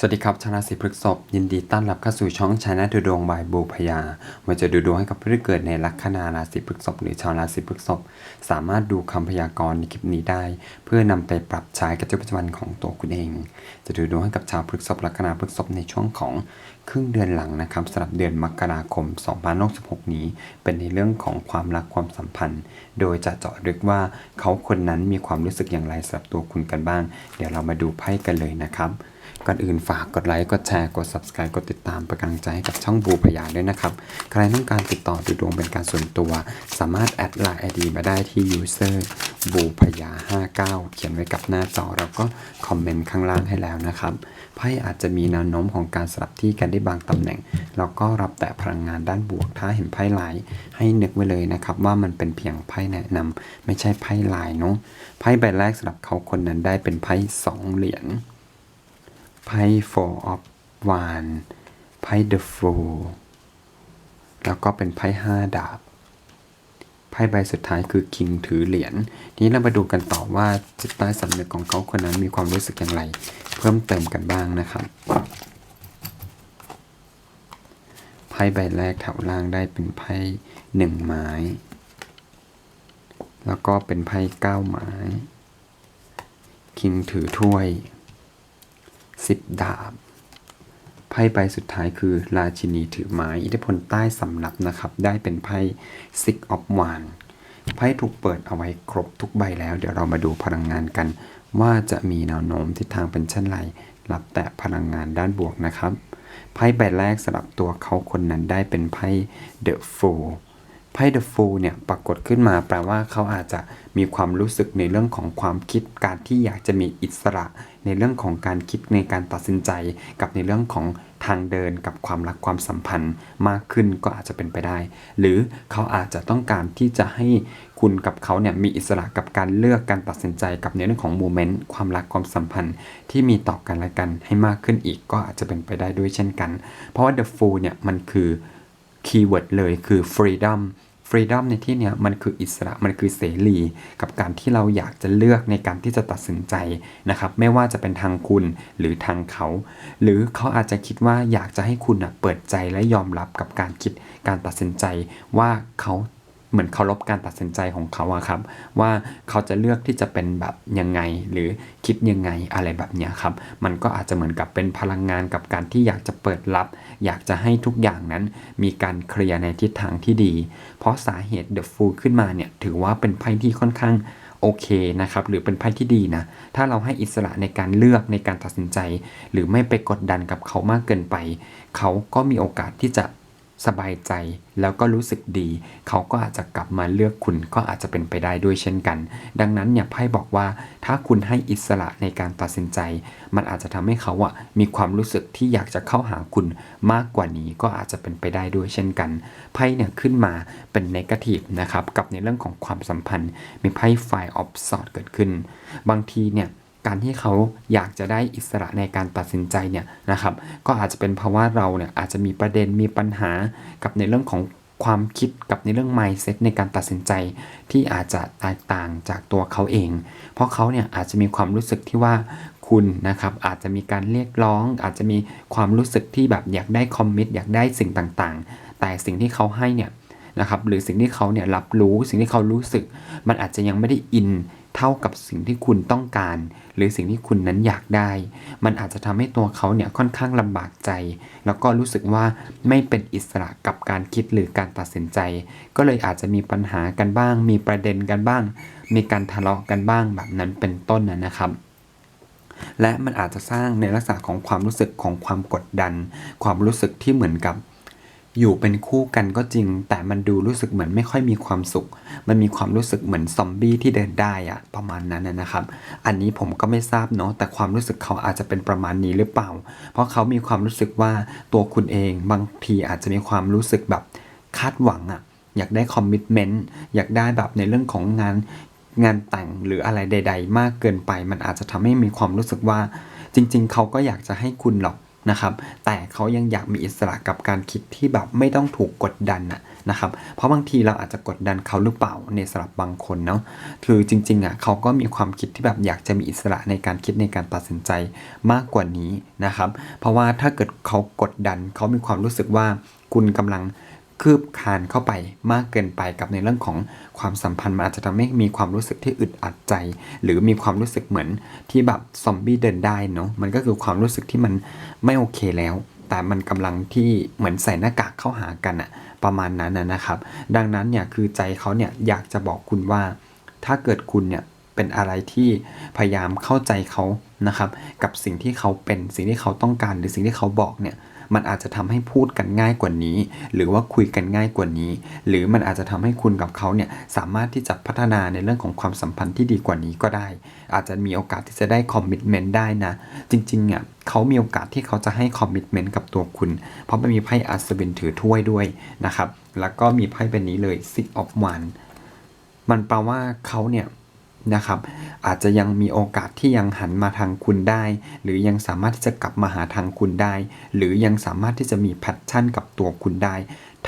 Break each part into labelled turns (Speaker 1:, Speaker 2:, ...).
Speaker 1: สวัสดีครับชาวราศีพฤษภยินดีต้อนรับเข้าสู่ช่องชาแนลดูดวงบายบูพยามาจะดูดวงให้กับผู้ที่เกิดในลัคนาราศีพฤษภหรือชาวราศีพฤษภสามารถดูคำพยากรณ์ในคลิปนี้ได้ เพื่อนำไปปรับใช้กับชีวิตประจำวันของตัวคุณเอง จะดูดวงให้กับชาวพฤษภลัคนาพฤษภในช่วงของครึ่งเดือนหลังนะครับสำหรับเดือนมกราคม 2066นี้ เป็นในเรื่องของความรักความสัมพันธ์ โดยจะเจาะลึกว่าเขาคนนั้นมีความรู้สึกอย่างไรสำหรับตัวคุณกันบ้าง เดี๋ยวเรามาดูไพ่กันเลยนะครับ ก่อนอื่นฝากกดไลค์ กดแชร์ กด subscribe กดติดตามเป็นกำลังใจให้กับช่องบูพยาด้วยนะครับ ใครต้องการติดต่อดูดวงเป็นการส่วนตัว สามารถแอดไลน์ ID มาได้ที่ user บูพยา 59 เขียนไว้กับหน้าจอแล้วก็คอมเมนต์ข้างล่างให้แล้วนะครับไพ่อาจจะมีแนวโน้มของการสลับที่กันได้บางตำแหน่ง แล้วก็รับแต่พลังงานด้านบวก ถ้าเห็นไพ่ลายให้นึกไว้เลยนะครับ ว่ามันเป็นเพียงไพ่แนะนำไม่ใช่ไพ่ลายเนาะไพ่ใบแรกสำหรับเขาคนนั้นได้เป็นไพ่สองเหรียญ ไพ่ four of wand ไพ่ the fool แล้วก็เป็นไพ่ห้าดาบ ไพ่ใบสุดท้ายคือ king ถือเหรียญทีนี้เรามาดูกันต่อว่าจิตใต้สำนึกของเขาคนนั้นมีความรู้สึกอย่างไร เพิ่มเติมกันบ้างนะครับไพ่ใบแรกแถวล่างได้เป็นไพ่หนึ่งไม้ แล้วก็เป็นไพ่เก้าไม้ คิงถือถ้วย สิบดาบ ไพ่ใบสุดท้ายคือราชินีถือไม้ อิทธิพลใต้สำรับนะครับ ได้เป็นไพ่ Six of Wands ไพ่ถูกเปิดเอาไว้ครบทุกใบแล้ว เดี๋ยวเรามาดูพลังงานกัน ว่าจะมีแนวโน้มทิศทางเป็นเช่นไร รับแต่พลังงานด้านบวกนะครับ ไพ่ใบแรกสำหรับตัวเขาคนนั้นได้เป็นไพ่ The Fool ไพ่ The Fool เนี่ยปรากฏขึ้นมาแปลว่าเขาอาจจะมีความรู้สึกในเรื่องของความคิดการที่อยากจะมีอิสระ ในเรื่องของการคิดในการตัดสินใจ กับในเรื่องของทางเดินกับความรักความสัมพันธ์มากขึ้นก็อาจจะเป็นไปได้ หรือเขาอาจจะต้องการที่จะให้คุณกับเขาเนี่ยมีอิสระกับการเลือกการตัดสินใจกับในเรื่องของโมเมนต์ความรักความสัมพันธ์ ที่มีต่อกันและกันให้มากขึ้นอีกก็อาจจะเป็นไปได้ด้วยเช่นกัน เพราะว่า the fool เนี่ยมันคือ คีย์เวิร์ดเลยคือ freedom freedom ในที่เนี้ยมันคืออิสระมันคือเสรี กับการที่เราอยากจะเลือกในการที่จะตัดสินใจนะครับ ไม่ว่าจะเป็นทางคุณหรือทางเขา หรือเขาอาจจะคิดว่าอยากจะให้คุณนะเปิดใจและยอมรับกับการคิดการตัดสินใจว่าเขา เหมือนเคารพการตัดสินใจของเขาอะครับ ว่าเขาจะเลือกที่จะเป็นแบบยังไง หรือคิดยังไงอะไรแบบเนี้ยครับ มันก็อาจจะเหมือนกับเป็นพลังงานกับการที่อยากจะเปิดรับ อยากจะให้ทุกอย่างนั้นมีการเคลียร์ในทิศทางที่ดี เพราะสาเหตุ The Fool ขึ้นมาเนี่ยถือว่าเป็นไพ่ที่ค่อนข้างโอเคนะครับ หรือเป็นไพ่ที่ดีนะ ถ้าเราให้อิสระในการเลือกในการตัดสินใจ หรือไม่ไปกดดันกับเขามากเกินไป เขาก็มีโอกาสที่จะ สบายใจแล้วก็รู้สึกดี เขาก็อาจจะกลับมาเลือกคุณก็อาจจะเป็นไปได้ด้วยเช่นกัน ดังนั้นเนี่ยไพ่บอกว่าถ้าคุณให้อิสระในการตัดสินใจ มันอาจจะทำให้เขาอะมีความรู้สึกที่อยากจะเข้าหาคุณมากกว่านี้ก็อาจจะเป็นไปได้ด้วยเช่นกันไพ่เนี่ยขึ้นมาเป็นนกาทีฟนะครับกับในเรื่องของความสัมพันธ์ มีไพ่ไฟออฟสอดเกิดขึ้น บางทีเนี่ย การที่เขาอยากจะได้อิสระในการตัดสินใจเนี่ยนะครับ ก็อาจจะเป็นเพราะว่าเราเนี่ยอาจจะมีประเด็นมีปัญหากับในเรื่องของความคิดกับในเรื่อง mindset ในการตัดสินใจที่อาจจะแตกต่างจากตัวเขาเอง เพราะเขาเนี่ยอาจจะมีความรู้สึกที่ว่าคุณนะครับอาจจะมีการเรียกร้อง อาจจะมีความรู้สึกที่แบบอยากได้คอมมิตอยากได้สิ่งต่างๆ แต่สิ่งที่เขาให้เนี่ยนะครับหรือสิ่งที่เขาเนี่ยรับรู้สิ่งที่เขารู้สึก มันอาจจะยังไม่ได้อิน เท่ากับสิ่งที่คุณต้องการ หรือสิ่งที่คุณนั้นอยากได้ มันอาจจะทำให้ตัวเขาเนี่ยค่อนข้างลำบากใจ แล้วก็รู้สึกว่าไม่เป็นอิสระกับการคิดหรือการตัดสินใจ ก็เลยอาจจะมีปัญหากันบ้าง มีประเด็นกันบ้าง มีการทะเลาะกันบ้างแบบนั้นเป็นต้นนะนะครับและมันอาจจะสร้างในลักษณะของความรู้สึกของความกดดัน ความรู้สึกที่เหมือนกับ อยู่เป็นคู่กันก็จริง แต่มันดูรู้สึกเหมือนไม่ค่อยมีความสุข มันมีความรู้สึกเหมือนซอมบี้ที่เดินได้อะประมาณนั้นนะครับ อันนี้ผมก็ไม่ทราบเนาะแต่ความรู้สึกเขาอาจจะเป็นประมาณนี้หรือเปล่า เพราะเขามีความรู้สึกว่าตัวคุณเองบางทีอาจจะมีความรู้สึกแบบคาดหวังอะอยากได้คอมมิชเมนต์อยากได้แบบในเรื่องของงานงานแต่งหรืออะไรใด ๆ มากเกินไป มันอาจจะทำให้มีความรู้สึกว่า จริง ๆ เขาก็อยากจะให้คุณหรอก นะครับ แต่เขายังอยากมีอิสระกับการคิดที่แบบไม่ต้องถูกกดดันอะนะครับ เพราะบางทีเราอาจจะกดดันเขาหรือเปล่าในสำหรับบางคนเนาะ คือจริงๆอะเขาก็มีความคิดที่แบบอยากจะมีอิสระในการคิดในการตัดสินใจมากกว่านี้นะครับ เพราะว่าถ้าเกิดเขากดดันเขามีความรู้สึกว่าคุณกำลัง คืบคานเข้าไปมากเกินไปกับในเรื่องของความสัมพันธ์มันอาจจะทำให้มีความรู้สึกที่อึดอัดใจ หรือมีความรู้สึกเหมือนที่แบบซอมบี้เดินได้เนาะมันก็คือความรู้สึกที่มันไม่โอเคแล้ว แต่มันกำลังที่เหมือนใส่หน้ากากเข้าหากันอะประมาณนั้นนะครับ ดังนั้นเนี่ยคือใจเขาเนี่ยอยากจะบอกคุณว่า ถ้าเกิดคุณเนี่ยเป็นอะไรที่พยายามเข้าใจเขานะครับ กับสิ่งที่เขาเป็นสิ่งที่เขาต้องการหรือสิ่งที่เขาบอกเนี่ย มันอาจจะทำให้พูดกันง่ายกว่านี้ หรือว่าคุยกันง่ายกว่านี้ หรือมันอาจจะทำให้คุณกับเขาเนี่ยสามารถที่จะพัฒนาในเรื่องของความสัมพันธ์ที่ดีกว่านี้ก็ได้ อาจจะมีโอกาสที่จะได้คอมมิชเมนต์ได้นะ จริงๆอะเขามีโอกาสที่เขาจะให้คอมมิชเมนต์กับตัวคุณ เพราะมันมีไพ่อัศวินถือถ้วยด้วยนะครับ แล้วก็มีไพ่เป็นนี้เลย Six of Wands มันแปลว่าเขาเนี่ย นะครับ อาจจะยังมีโอกาสที่ยังหันมาทางคุณได้ หรือยังสามารถที่จะกลับมาหาทางคุณได้ หรือยังสามารถที่จะมีแพชชั่นกับตัวคุณได้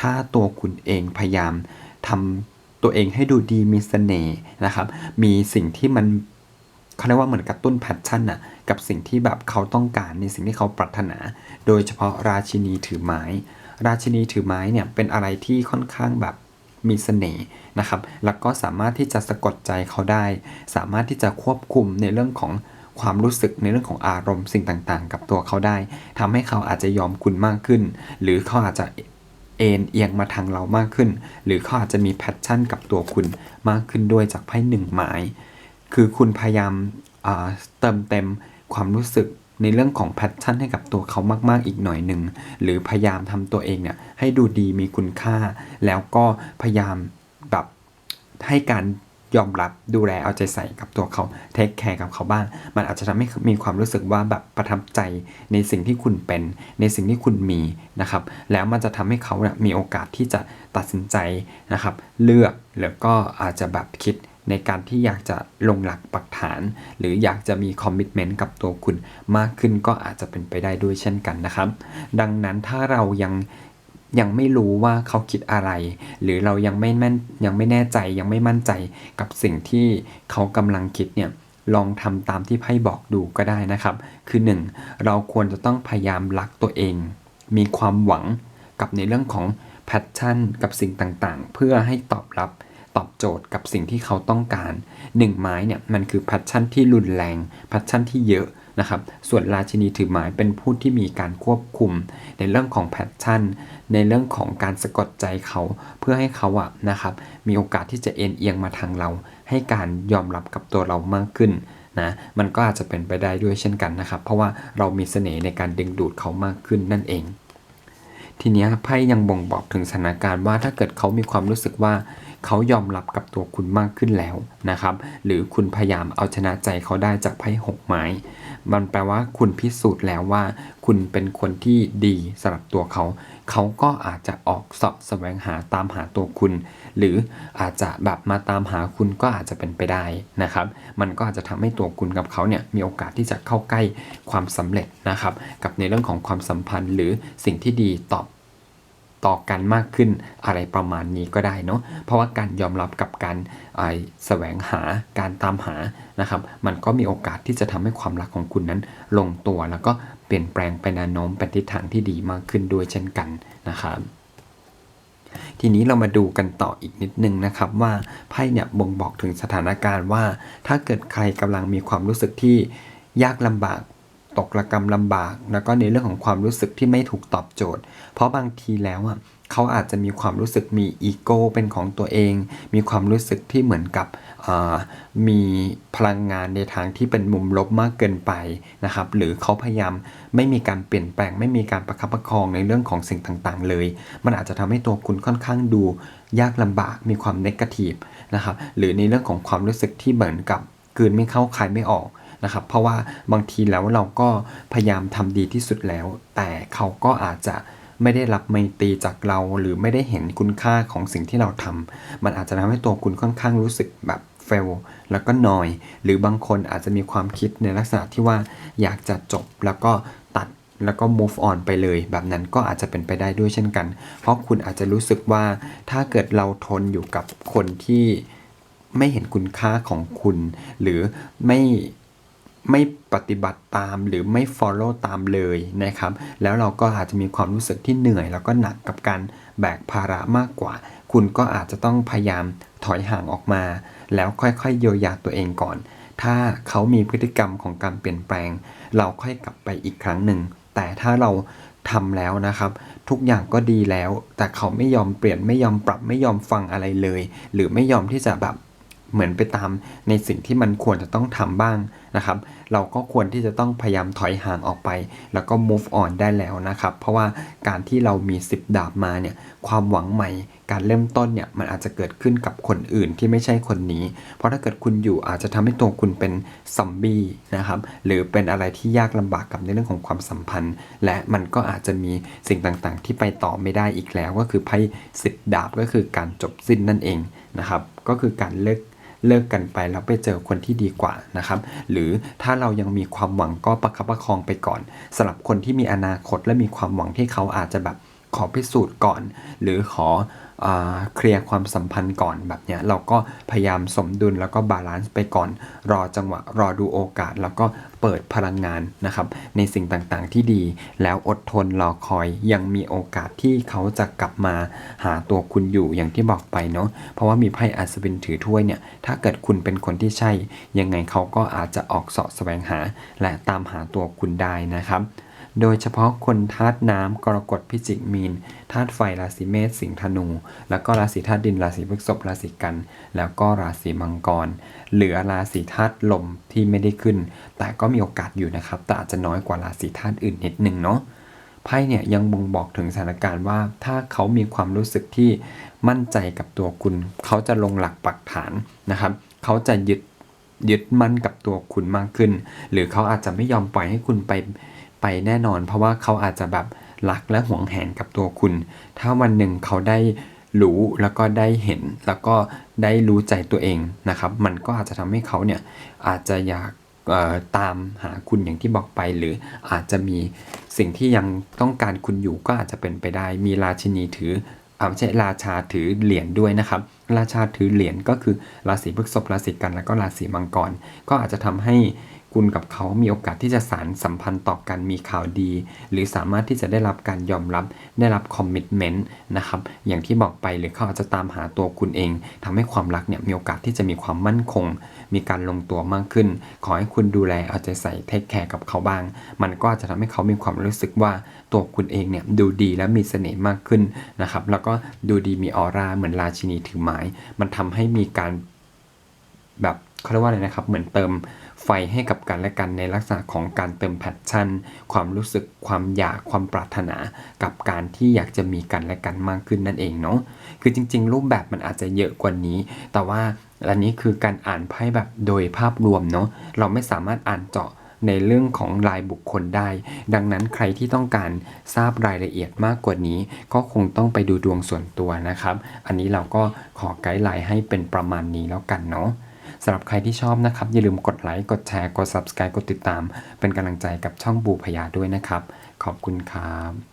Speaker 1: ถ้าตัวคุณเองพยายามทำตัวเองให้ดูดีมีเสน่ห์นะครับ มีสิ่งที่มันเขาเรียกว่าเหมือนกระตุ้นแพชชั่นน่ะกับสิ่งที่แบบเขาต้องการในสิ่งที่เขาปรารถนา โดยเฉพาะราชินีถือไม้ ราชินีถือไม้เนี่ยเป็นอะไรที่ค่อนข้างแบบ มีเสน่ห์นะครับ แล้วก็สามารถที่จะสะกดใจเขาได้ สามารถที่จะควบคุมในเรื่องของความรู้สึกในเรื่องของอารมณ์สิ่งต่างๆ กับตัวเขาได้ทำให้เขาอาจจะยอมคุณมากขึ้น หรือเขาอาจจะเอ็นเอียงมาทางเรามากขึ้น หรือเขาอาจจะมีแพชชั่นกับตัวคุณมากขึ้นด้วยจากไพ่หนึ่งไม้คือคุณพยายามเติมเต็มความรู้สึก ในเรื่องของแพชชั่นให้กับตัวเขามากๆอีกหน่อยหนึ่งหรือพยายามทำตัวเองเนี่ยให้ดูดีมีคุณค่า แล้วก็พยายามแบบให้การยอมรับดูแลเอาใจใส่กับตัวเขาเทคแคร์กับเขาบ้าง มันอาจจะทำให้มีความรู้สึกว่าแบบประทับใจในสิ่งที่คุณเป็น ในสิ่งที่คุณมีนะครับ แล้วมันจะทำให้เขาเนี่ยมีโอกาสที่จะตัดสินใจนะครับ เลือกแล้วก็อาจจะแบบคิด ในการที่อยากจะลงหลักปักฐาน หรืออยากจะมีคอมมิชเมนต์กับตัวคุณมากขึ้นก็อาจจะเป็นไปได้ด้วยเช่นกันนะครับ ดังนั้นถ้าเรายังยังไม่รู้ว่าเขาคิดอะไร หรือเรายังไม่แม่นยังไม่แน่ใจยังไม่มั่นใจกับสิ่งที่เขากำลังคิดเนี่ยลองทำตามที่ไพ่บอกดูก็ได้นะครับ คือ 1. เราควรจะต้องพยายามรักตัวเอง มีความหวังกับในเรื่องของแพชชั่นกับสิ่งต่างๆ เพื่อให้ตอบรับ ตอบโจทย์กับสิ่งที่เขาต้องการหนึ่งไม้เนี่ยมันคือแพชชั่นที่รุนแรงแพชชั่นที่เยอะนะครับส่วนราชินีถือไม้เป็นผู้ที่มีการควบคุม ในเรื่องของแพชชั่น ในเรื่องของการสะกดใจเขาเพื่อให้เขาอะนะครับมีโอกาสที่จะเอ็นเอียงมาทางเรา ให้การยอมรับกับตัวเรามากขึ้นนะมันก็อาจจะเป็นไปได้ด้วยเช่นกันนะครับ เพราะว่าเรามีเสน่ห์ในการดึงดูดเขามากขึ้นนั่นเอง ทีนี้ไพ่ยังบ่งบอกถึงสถานการณ์ว่าถ้าเกิดเขามีความรู้สึกว่าเขายอมรับกับตัวคุณมากขึ้นแล้วนะครับ หรือคุณพยายามเอาชนะใจเขาได้จากไพ่หกไม้ มันแปลว่าคุณพิสูจน์แล้วว่า คุณเป็นคนที่ดีสำหรับตัวเขา เขาก็อาจจะออกสอบแสวงหาตามหาตัวคุณ หรืออาจจะแบบมาตามหาคุณก็อาจจะเป็นไปได้นะครับ มันก็อาจจะทำให้ตัวคุณกับเขาเนี่ยมีโอกาสที่จะเข้าใกล้ความสำเร็จนะครับ กับในเรื่องของความสัมพันธ์หรือสิ่งที่ดีตอบ ต่อกันมากขึ้นอะไรประมาณนี้ก็ได้เนาะเพราะว่าการยอมรับกับการไอแสวงหาการตามหานะครับมันก็มีโอกาสที่จะทำให้ความรักของคุณนั้นลงตัว แล้วก็เปลี่ยนแปลงไปนวโน้มเป็นทิศทางที่ดีมากขึ้นด้วยเช่นกันนะครับทีนี้เรามาดูกันต่ออีกนิดนึงนะครับว่าไพ่เนี่ยบ่งบอกถึงสถานการณ์ว่า ถ้าเกิดใครกำลังมีความรู้สึกที่ยากลำบาก ตกระกรรมลำบาก แล้วก็ในเรื่องของความรู้สึกที่ไม่ถูกตอบโจทย์ เพราะบางทีแล้วอะเขาอาจจะมีความรู้สึกมีอีโก้เป็นของตัวเอง มีความรู้สึกที่เหมือนกับมีพลังงานในทางที่เป็นมุมลบมากเกินไปนะครับ หรือเขาพยายามไม่มีการเปลี่ยนแปลง ไม่มีการประคับประคองในเรื่องของสิ่งต่างๆ เลย มันอาจจะทำให้ตัวคุณค่อนข้างดูยากลำบาก มีความเนกาทีฟนะครับ หรือในเรื่องของความรู้สึกที่เหมือนกับกืนไม่เข้าคายไม่ออก นะครับ เพราะว่าบางทีแล้วเราก็พยายามทำดีที่สุดแล้ว แต่เขาก็อาจจะไม่ได้รับไมตรีจากเราหรือไม่ได้เห็นคุณค่าของสิ่งที่เราทำมันอาจจะทำให้ตัวคุณค่อนข้างรู้สึกแบบเฟลแล้วก็นอย หรือบางคนอาจจะมีความคิดในลักษณะที่ว่าอยากจะจบแล้วก็ตัดแล้วก็ move on ไปเลย แบบนั้นก็อาจจะเป็นไปได้ด้วยเช่นกัน เพราะคุณอาจจะรู้สึกว่าถ้าเกิดเราทนอยู่กับคนที่ไม่เห็นคุณค่าของคุณ หรือไม่ ไม่ปฏิบัติตามหรือไม่ follow ตามเลยนะครับ แล้วเราก็อาจจะมีความรู้สึกที่เหนื่อย แล้วก็หนักกับการแบกภาระมากกว่า คุณก็อาจจะต้องพยายามถอยห่างออกมา แล้วค่อยๆเยียวยาตัวเองก่อน ถ้าเขามีพฤติกรรมของการเปลี่ยนแปลง เราค่อยกลับไปอีกครั้งหนึ่ง แต่ถ้าเราทำแล้วนะครับ ทุกอย่างก็ดีแล้ว แต่เขาไม่ยอมเปลี่ยนไม่ยอมปรับไม่ยอมฟังอะไรเลย หรือไม่ยอมที่จะแบบ เหมือนไปตามในสิ่งที่มันควรจะต้องทำบ้างนะครับ เราก็ควรที่จะต้องพยายามถอยห่างออกไป แล้วก็ move on ได้แล้วนะครับ เพราะว่าการที่เรามี 10 ดาบมาเนี่ยความหวังใหม่ การเริ่มต้นเนี่ยมันอาจจะเกิดขึ้นกับคนอื่นที่ไม่ใช่คนนี้ เพราะถ้าเกิดคุณอยู่อาจจะทำให้ตัวคุณเป็นซอมบี้นะครับหรือเป็นอะไรที่ยากลำบากกับในเรื่องของความสัมพันธ์ และมันก็อาจจะมีสิ่งต่างๆ ที่ไปต่อไม่ได้อีกแล้ว ก็คือไพ่สิบดาบก็คือการจบสิ้นนั่นเองนะครับก็คือการเลิก เลิกกันไปแล้วไปเจอคนที่ดีกว่านะครับ หรือถ้าเรายังมีความหวังก็ประคับประคองไปก่อนสำหรับคนที่มีอนาคตและมีความหวังที่เขาอาจจะแบบ ขอพิสูจน์ก่อน หรือขออเคลียร์ความสัมพันธ์ก่อนแบบเนี้ยเราก็พยายามสมดุลแล้วก็บาลานซ์ไปก่อน รอจังหวะรอดูโอกาส แล้วก็เปิดพลังงานนะครับ ในสิ่งต่างๆที่ดี แล้วอดทนรอคอยยังมีโอกาสที่เขาจะกลับมาหาตัวคุณอยู่อย่างที่บอกไปเนาะเพราะว่ามีไพ่อัศวินถือถ้วยเนี่ยถ้าเกิดคุณเป็นคนที่ใช่ ยังไงเขาก็อาจจะออกเสาะแสวงหา และตามหาตัวคุณได้นะครับ โดยเฉพาะคนธาตุน้ำกรกฎพิจิกมีนธาตุไฟราศีเมษสิงห์ธนู แล้วก็ราศีธาตุดินราศีพฤษภราศีกัน แล้วก็ราศีมังกร เหลือราศีธาตุลมที่ไม่ได้ขึ้น แต่ก็มีโอกาสอยู่นะครับ แต่อาจจะน้อยกว่าราศีธาตุอื่นนิดนึงเนาะไพ่เนี่ยยังบ่งบอกถึงสถานการณ์ว่า ถ้าเขามีความรู้สึกที่มั่นใจกับตัวคุณ เขาจะลงหลักปักฐานนะครับ เขาจะยึดยึดมั่นกับตัวคุณมากขึ้น หรือเขาอาจจะไม่ยอมปล่อยให้คุณไป ไปแน่นอน เพราะว่าเขาอาจจะแบบรักและหวงแหนกับตัวคุณ ถ้าวันหนึ่งเขาได้รู้แล้วก็ได้เห็นแล้วก็ได้รู้ใจตัวเองนะครับ มันก็อาจจะทำให้เขาเนี่ยอาจจะอยากตามหาคุณอย่างที่บอกไป หรืออาจจะมีสิ่งที่ยังต้องการคุณอยู่ก็อาจจะเป็นไปได้ มีราชินีถืออ่าไม่ใช่ราชาถือเหรียญด้วยนะครับ ราชาถือเหรียญก็คือราศีพฤษภราศีกันแล้วก็ราศีมังกร ก็อาจจะทำให้ คุณกับเขามีโอกาสที่จะสารสัมพันธ์ต่อกันมีข่าวดี หรือสามารถที่จะได้รับการยอมรับได้รับคอมมิชเมนต์นะครับอย่างที่บอกไปหรือเขาอาจจะตามหาตัวคุณเองทำให้ความรักเนี่ยมีโอกาสที่จะมีความมั่นคง มีการลงตัวมากขึ้น ขอให้คุณดูแลเอาใจใส่เทคแคร์กับเขาบ้าง มันก็อาจจะทำให้เขามีความรู้สึกว่าตัวคุณเองเนี่ยดูดีและมีเสน่ห์มากขึ้นนะครับแล้วก็ดูดีมีออร่าเหมือนราชินีถือไม้มันทำให้มีการแบบเขาเรียกว่าอะไรนะครับ เหมือนเติม ไฟให้กับกันและกันในลักษณะของการเติมแพชชั่น ความรู้สึกความอยากความปรารถนา กับการที่อยากจะมีกันและกันมากขึ้นนั่นเองเนาะคือจริง ๆ รูปแบบมันอาจจะเยอะกว่านี้ แต่ว่าอันนี้คือการอ่านไพ่แบบโดยภาพรวมเนาะเราไม่สามารถอ่านเจาะในเรื่องของรายบุคคลได้ ดังนั้นใครที่ต้องการทราบรายละเอียดมากกว่านี้ ก็คงต้องไปดูดวงส่วนตัวนะครับ อันนี้เราก็ขอไกด์ไลน์ให้เป็นประมาณนี้แล้วกันเนาะ สำหรับใครที่ชอบนะครับ อย่าลืมกดไลค์ กดแชร์ กด subscribe กดติดตาม เป็นกำลังใจกับช่องบูพยาด้วยนะครับ ขอบคุณครับ